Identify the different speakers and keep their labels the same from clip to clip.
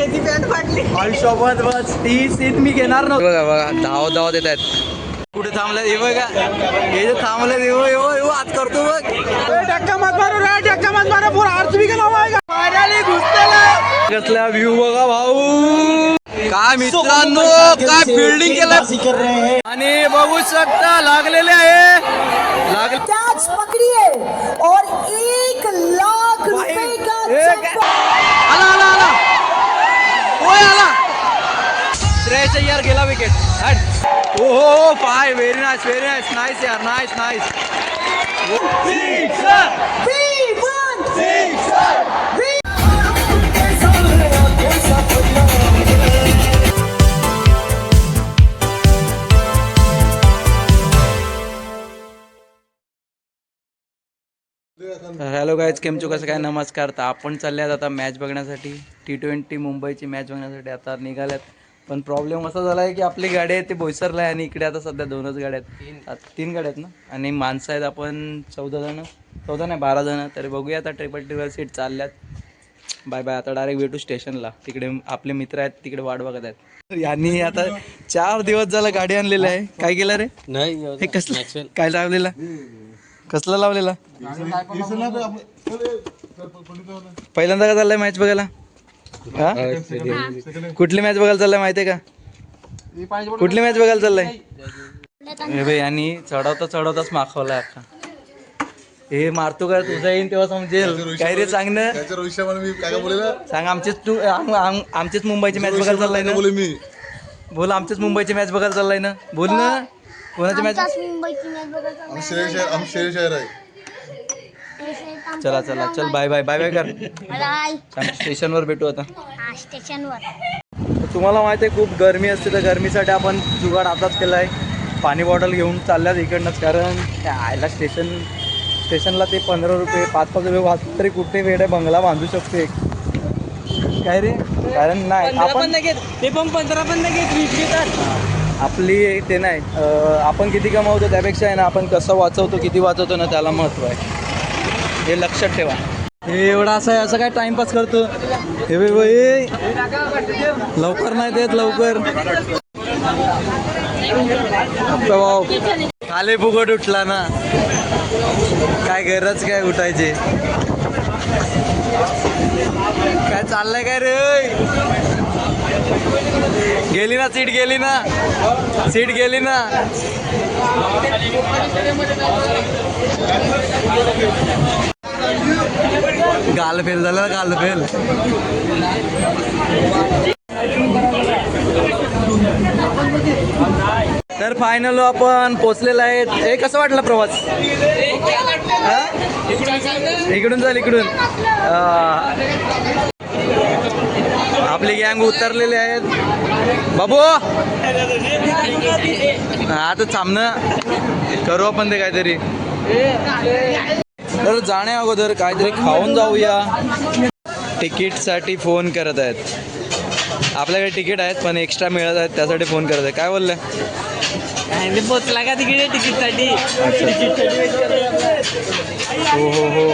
Speaker 1: त्याची पॅन्ट फाटली.
Speaker 2: आयुष्यात बस. ती सीट मी घेणार बघा बघा धाव धावत येत आहेत. कुठे थांबले हे बघा. हे जे थांबले येऊ येऊ येऊ आज करतो बघ.
Speaker 1: धक्का मत मारो रे धक्का मत मारो. पूरा फायनली घुसतेला
Speaker 2: कसला व्ह्यू बघा भाऊ. काय मित्रांनो काय फिल्डिंग केलं? आणि बघू शकता लागलेले आहे. लागले
Speaker 3: पकड़ी
Speaker 2: विकेट ओ हो five very nice very nice nice यार नाईस नाईस हॅलो गायज केमचो कसं काय? नमस्कार. तर आपण चालल्यात आता मॅच बघण्यासाठी. टी ट्वेंटी मुंबईची मॅच बघण्यासाठी आता निघाल्यात. पण प्रॉब्लेम असा झाला आहे की आपली गाडी आहे ती बोईसरला आहे आणि इकडे आता सध्या दोनच गाड्या आहेत. आता तीन गाड्या आहेत ना? आणि माणसं आहेत आपण चौदा जणं. चौदा नाही बारा जणं. तरी बघूया आता ट्रिपल ट्रिपल सीट चालल्यात. बाय बाय आता डायरेक्ट भेटू स्टेशनला तिकडे आपले मित्र आहेत तिकडे वाट बघत आहेत. यांनी आता चार दिवस झालं गाडी आणलेलं आहे. काय केलं रे?
Speaker 4: नाही
Speaker 2: हे कसलं? काय लावलेला? कसला लावलेला? पहिल्यांदा का चाललाय मॅच बघायला? हा? कुठली मॅच बघायला चाललाय माहितीये का? कुठली मॅच बघायला चाललाय? हे बाई आणि चढवता चढवताच माखवलाय अख्खा. हे मारतो का? तुझा येईन तेव्हा समजेल. काय रे सांग ना सांग आमचेच तू आम- आम- आमचेच मुंबईची मॅच बघायला चाललाय ना?
Speaker 5: बोले मी
Speaker 2: बोल आमचेच मुंबईची मॅच बघायला चाललाय ना? बोल ना. कोणाची मॅच
Speaker 6: मुंबईची मॅच बघायला
Speaker 5: आम्ही शेर शहर आम्ही शेर शहर आहे.
Speaker 2: चला चला चल बाय बाय बाय बाय कर.
Speaker 6: बाय
Speaker 2: स्टेशनवर भेटू आता.
Speaker 6: हा स्टेशनवर
Speaker 2: तुम्हाला माहिती आहे खूप गरमी असते तर गरमीसाठी आपण जुगाड आताच केला आहे पाणी बॉटल घेऊन चालल्यात इकडनंच कारण आयला स्टेशन स्टेशनला ते पंधरा रुपये पाच पाच रुपये वाचून तरी कुठे वेळ बंगला बांधू शकतो एक. काय रे? कारण नाही आपण
Speaker 1: ते पण पंधरा पण
Speaker 2: आपली ते नाही. आपण किती कमावतो त्यापेक्षा आहे ना आपण कसं वाचवतो किती वाचवतो ना त्याला महत्त्व आहे. हे लक्षात ठेवा. हे एवढा असं आहे असं काय टाइमपास करतो हे बे लवकर नाही देत लवकर. खाली फुकट उठला ना. काय गरज काय उठायची? काय चाललंय काय रे? गेली ना सीट गेली ना. सीट गेली ना. गाल फेल झालं गाल फेल. तर फायनल आपण पोचलेलो आहे. हे कसं वाटलं प्रवास? इकडून चाल इकडून. आपली गँग उतरलेले आहेत. बाबू! आता थांबणं करू आपण ते काहीतरी. तर जाण्या अगोदर काहीतरी खाऊन जाऊया. तिकीटसाठी फोन करत आहेत. आपल्याकडे तिकीट आहेत पण एक्स्ट्रा मिळत आहेत त्यासाठी फोन करत आहेत. काय बोललं?
Speaker 1: पोचला का तिकीटसाठी
Speaker 2: हो हो हो.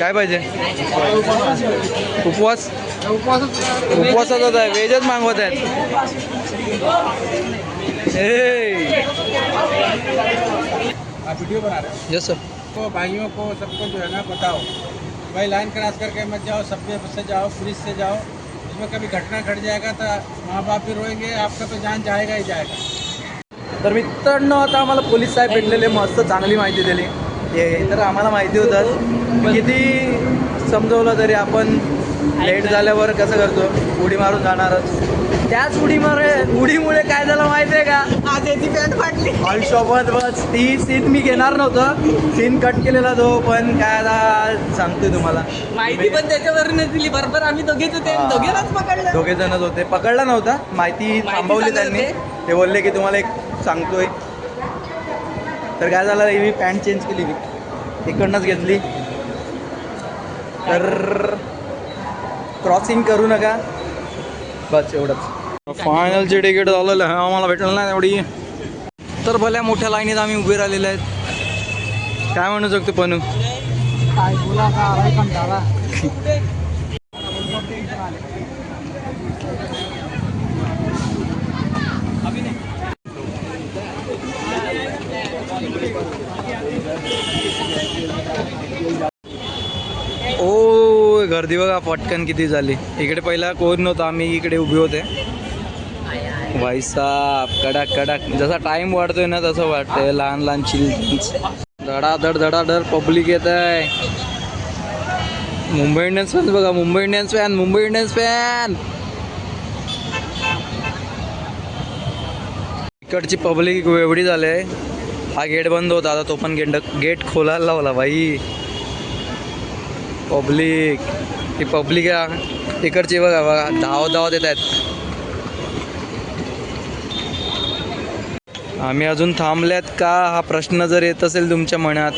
Speaker 2: काय पाहिजे? उपवास? उपवासाचाच आहे व्हेजच मागवत आहेत. ए
Speaker 7: आप वीडियो बना रहे हो
Speaker 2: यस सर
Speaker 7: तो भाइयों को सबको जो है ना बताओ। भाई लाइन क्रॉस करके मत जाओ सब्जे से जाओ ब्रिज से जाओ। इसमें कभी घटना घट जाएगा तो माँ बाप भी रोएंगे आपका तो जान जाएगा ही जाएगा।
Speaker 2: तर मित्रांनो आता आम्हाला पोलीस साहेब भेटलेले मस्त चांगली माहिती दिली. हे तर आम्हाला माहिती होतं. किती समजवलं तरी आपण लेट झाल्यावर कसं करतो? उडी मारून जाणारच. त्याच उडी मार उडीमुळे काय झालं माहिती आहे का?
Speaker 1: हा त्याची पॅन्ट फाटली.
Speaker 2: आयुष्यात बस. ती सीन मी घेणार नव्हतं. सीन कट केलेला तो पण काय आता सांगतोय तुम्हाला.
Speaker 1: माहिती पण त्याच्यावरच दिली. बरोबर आम्ही दोघेच होते. दोघेलाच पकडलं.
Speaker 2: दोघे जणच होते. पकडला नव्हता. माहिती थांबवली त्यांनी. ते बोलले की तुम्हाला एक सांगतोय. तर काय झालं ही पॅन्ट चेंज केली मी. इकडनंच घेतली. तर क्रॉसिंग करू नका. बस एवढंच. फायनलचे तिकीट झालेलं आहे आम्हाला भेटलं नाही एवढी तर भल्या मोठ्या लाईनीत आम्ही उभे राहिलेले आहेत. काय म्हणू शकतो पनू? गर्दी बघा पटकन किती झाली. इकडे पहिला कोण नव्हतं आम्ही इकडे उभे होते. भाई कडाक कडक कडक. जसा टाइम वाढतोय ना तसं वाटतंय. लहान लहान चिल्ड्रन्स धडाधड धडाधड पब्लिक येत आहे. मुंबई इंडियन्स फॅन बघा Mumbai Indians fan Mumbai Indians fan इकडची पब्लिक एवढी झाली आहे. हा गेट बंद होता आता तो पण गेट गेट खोलायला लावला भाई. पब्लिक ही पब्लिक इकडची बघा बघा धावत धावत येत आहेत. आम्ही अजून थांबल्यात का? हा प्रश्न जर येत असेल तुमच्या मनात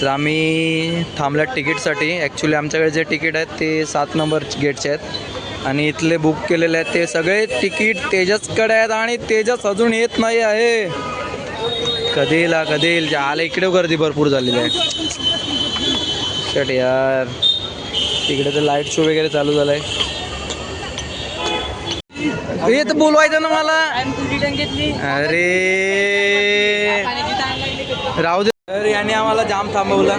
Speaker 2: तर आम्ही थांबल्यात तिकीटसाठी. ॲक्च्युली आमच्याकडे जे तिकीट आहेत ते सात नंबर गेटचे आहेत. आणि इथले बुक केलेले आहेत ते सगळे तिकीट तेजसकडे आहेत आणि तेजस अजून येत नाही आहे. कधी येईल हा, कधी येईल? जे आलं इकडे गर्दी भरपूर झालेली आहे. शट यार. तिकडे तर लाइट शो वगैरे चालू झालाय. हे तर बोलवायचं ना मला. अरे. राहू दे. अरे याने आम्हाला जाम थांबवला.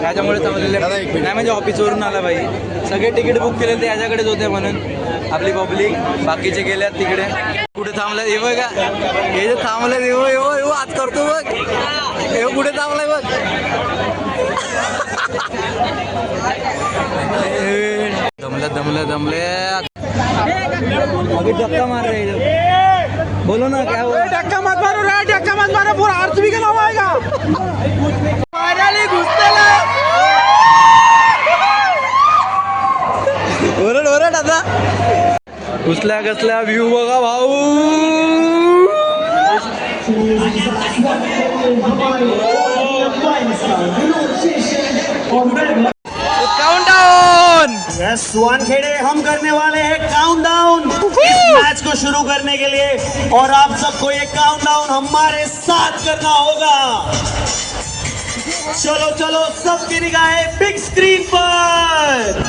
Speaker 2: त्याच्यामुळे थांबलेले नाही म्हणजे ऑफिसवरून आला बाई सगळे तिकीट बुक केले ते याच्याकडेच होते म्हणून. आपली पब्लिक बाकीचे गेल्यात तिकडे. कुठे थांबलाय? हे बघा. हे जे थांबलं येऊ येऊ येऊ आज करतो बघ. हे कुठे थांबलाय बघ. दमल्या दमल्या दमल्या अभी धक्का मार रहे हैं बोलो ना क्या हुआ
Speaker 1: धक्का मत मारो रे धक्का मत मारो पूरा आरसीबी का नाव आएगा फायनली घुसलेला
Speaker 2: ओरड ओरड आता। घुसल्या कसल्या व्ह्यू बघा भाऊ. काउंटडाउन
Speaker 4: यस वानखेड़े हम करने वाले हैं काउंटडाउन इस मैच को शुरू करने के लिए और आप सबको ये काउंटडाउन हमारे साथ करना होगा चलो चलो सबकी निगाहें बिग स्क्रीन पर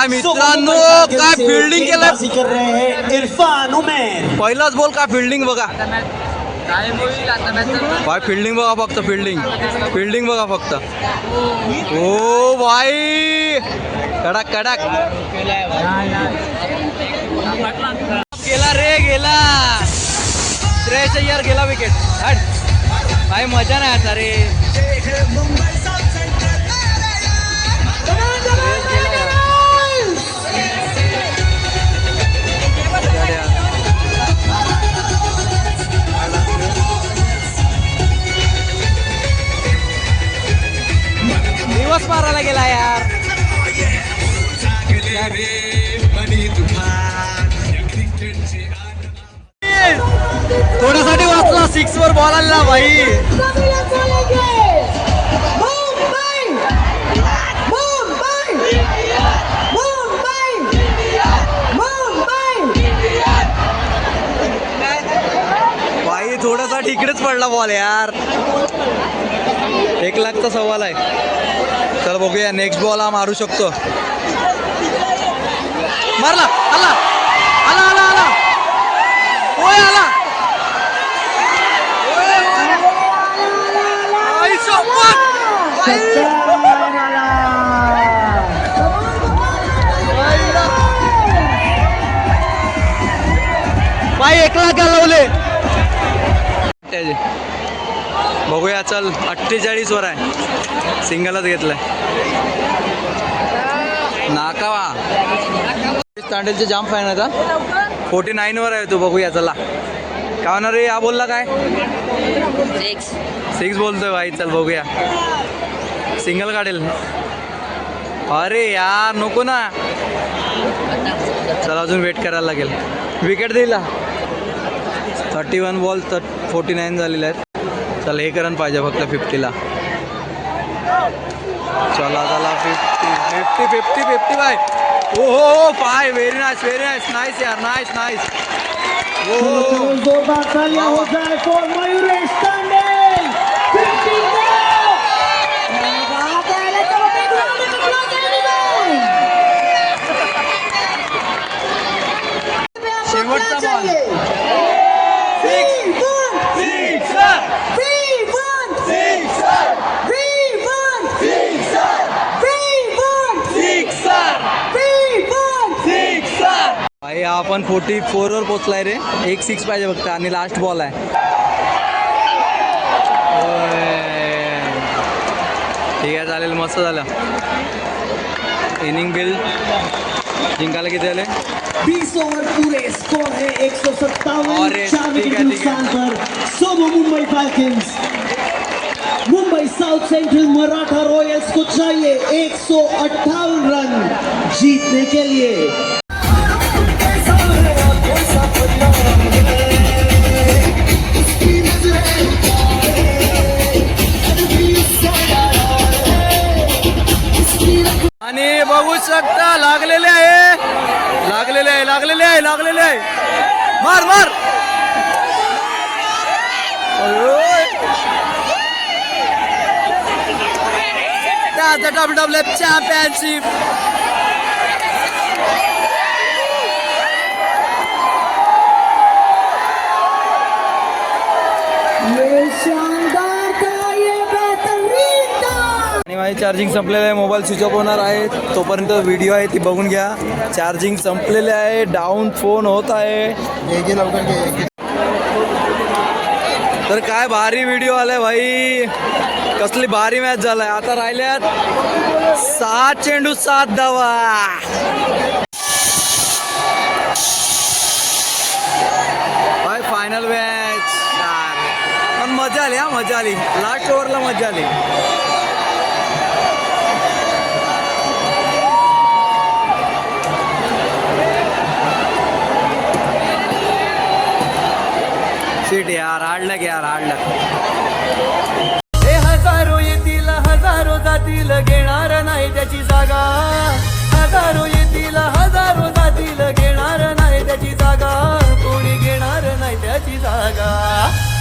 Speaker 2: काय मित्रांनो काय फिल्डिंग केलं
Speaker 4: कर रहे हैं इरफान उमेर.
Speaker 2: पहिलाच बोल का फिल्डिंग बघा. भाई फिल्डिंग बघा फक्त फिल्डिंग फिल्डिंग बघा फक्त. ओ भाई कडक कडक. गेला रे गेला. श्रेयस अय्यर गेला विकेट हट. भाई मजा नाही आता रे. दिवस मारायला गेला यार. थोड्यासाठी वाचला सिक्स वर बॉल आला भाई. भाई थोडासा इकडेच पडला बॉल यार. एक लाखचा सवाल आहे. चल बघूया नेक्स्ट बॉल हा मारू शकतो मारला आला आला आला आला होय आला होय, होय. आई शपथ! आई. भाई एक लाख घालवले त्याचे बघूया चल अठ्ठेचाळीस वर आहे. सिंगलच घेतलाय. नाकावा. स्टँडलचे जाम फाईन आहे का फोर्टी नाईन वर आहे तो बघूया चला. का होणार रे हा बोलला काय? सिक्स बोलतोय भाई चल बघूया. सिंगल काढेल. अरे यार नको ना. चला अजून वेट करायला लागेल. विकेट देईल थर्टी वन बॉल तर फोर्टी नाईन झालेले आहेत. चला हे करण पाहिजे फक्त फिफ्टीला चला चला fifty fifty fifty fifty bye. ओ हो five very nice very nice nice यार नाईस नाईस ओ
Speaker 4: चलो चलो जोरदार तालियां जाए फॉर मयूरेश तांडे 50
Speaker 3: बात let's have a big round of applause everyone
Speaker 2: शेवटचा बॉल भाई आपण फोर्टी फोर वर पोचलाय रे. एक सिक्स पाहिजे फक्त आणि लास्ट बॉल आहे. ठीक आहे चालेल मस्त झालं. इनिंग बिल जिंकायला किती झाले?
Speaker 4: बीस ओवर पूरे स्कोर है एक सौ सत्तावन चार विकेट
Speaker 2: है।
Speaker 4: नुकसान पर। सोमो Mumbai falcons Mumbai south central Maratha royals को चाहिए एक सौ अट्ठावन रन जीतने के लिए।
Speaker 2: आणि बघू शकता लागलेले आहे लागलेले आहे लागलेले आहे लागलेले आहे. मार मार. W W championship. आहे चार्जिंग संपलेलं आहे मोबाईल स्विच ऑफ होणार आहे. तोपर्यंत व्हिडिओ आहे ती बघून घ्या. चार्जिंग संपलेले आहे डाऊन फोन होत आहे. तर काय भारी व्हिडिओ आलाय भाई. कसली भारी मॅच झालाय. आता राहिल्यात सात चेंडू सात धावा. भाई फायनल मॅच पण मजा आली हा मजा आली. लास्ट ओव्हरला मजा आली.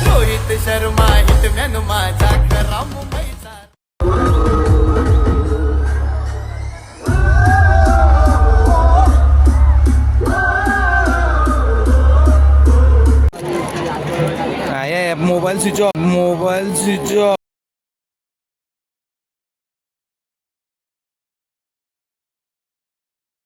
Speaker 2: रोहित शर्मा हिटमॅन माझा खरा मुंबईचा mobile switch off mobile switch off.